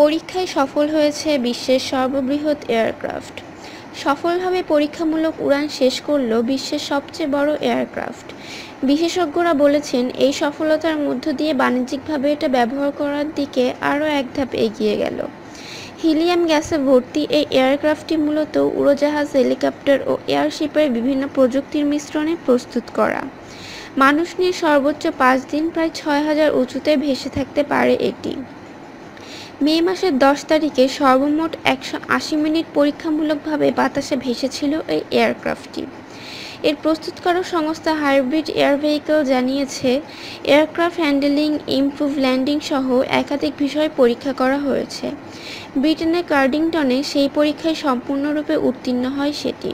পরীক্ষায় সফল হয়েছে বিশ্বের সর্ববৃহৎ এয়ারক্রাফট। সফলভাবে পরীক্ষামূলক উড়ান শেষ করল বিশ্বের সবচেয়ে বড় এয়ারক্রাফট। বিশেষজ্ঞরা বলেছেন, এই সফলতার মধ্য দিয়ে বাণিজ্যিকভাবে এটা ব্যবহার করার দিকে আরও এক ধাপ এগিয়ে গেল। হিলিয়াম গ্যাসে ভর্তি এই এয়ারক্রাফটটি মূলত উড়োজাহাজ, হেলিকপ্টার ও এয়ারশিপের বিভিন্ন প্রযুক্তির মিশ্রণে প্রস্তুত করা। মানুষ নিয়ে সর্বোচ্চ পাঁচ দিন প্রায় ছয় হাজার উঁচুতে ভেসে থাকতে পারে এটি। মে মাসের দশ তারিখে সর্বমোট একশো আশি মিনিট পরীক্ষামূলকভাবে বাতাসে ভেসেছিল এই এয়ারক্রাফটটি। এর প্রস্তুতকারক সংস্থা হাইব্রিড এয়ার ভেহিকল জানিয়েছে, এয়ারক্রাফট হ্যান্ডেলিং, ইমপ্রুভ ল্যান্ডিং সহ একাধিক বিষয় পরীক্ষা করা হয়েছে। ব্রিটেনের কার্ডিংটনে সেই পরীক্ষায় সম্পূর্ণরূপে উত্তীর্ণ হয় সেটি।